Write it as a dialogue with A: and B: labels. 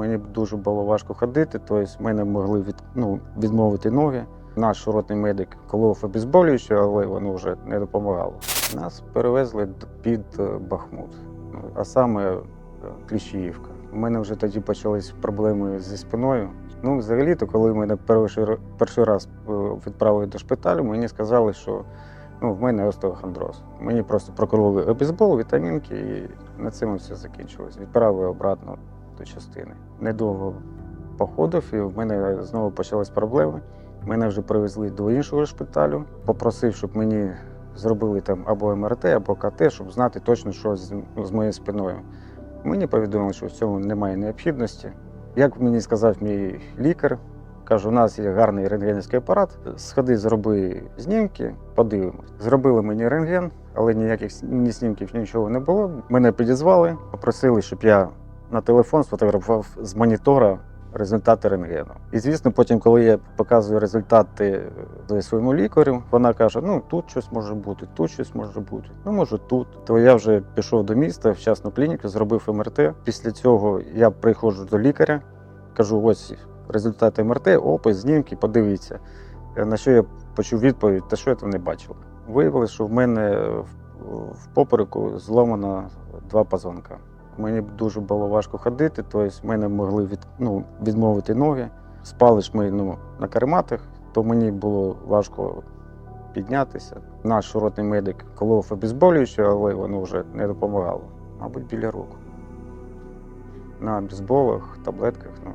A: Мені дуже було важко ходити, тобто мене могли від, ну, відмовити ноги. Наш ротний медик колов обезболююче, але воно вже не допомагало. Нас перевезли під е, Бахмут, а саме е, Кліщіївка. У мене вже тоді почались проблеми зі спиною. Ну, взагалі-то, коли мене перший, перший раз е, відправили до шпиталю, мені сказали, що ну, в мене остеохондроз. Мені просто прокололи обезбол, вітамінки, і на цьому все закінчилось. Відправили обратно до частини. Недовго походив, і в мене знову почались проблеми. Мене вже привезли до іншого шпиталю. Попросив, щоб мені зробили там або МРТ, або КТ, щоб знати точно, що з, з моєю спиною. Мені повідомили, що в цьому немає необхідності. Як мені сказав мій лікар, каже, у нас є гарний рентгенівський апарат. Сходи, зроби знімки, подивимось. Зробили мені рентген, але ніяких ні снімків, нічого не було. Мене підізвали, попросили, щоб я на телефон сфотографував з монітора результати рентгену. І звісно, потім, коли я показую результати е, своєму лікарю, вона каже: ну тут щось може бути, тут щось може бути, ну може тут. То я вже пішов до міста в частну клініку, зробив МРТ. Після цього я приходжу до лікаря, кажу: ось результати МРТ, опис, знімки, подивіться. Е, На що я почув відповідь, та що я там не бачив. Виявилося, що в мене в попереку зломано два позвонка. Мені дуже було важко ходити, тобто мене могли від, ну, відмовити ноги. Спали ж ми ну, на карематах, то мені було важко піднятися. Наш ротний медик колов обезболююче, але воно вже не допомагало. Мабуть, біля рук. На бейсболах, таблетках. Ну,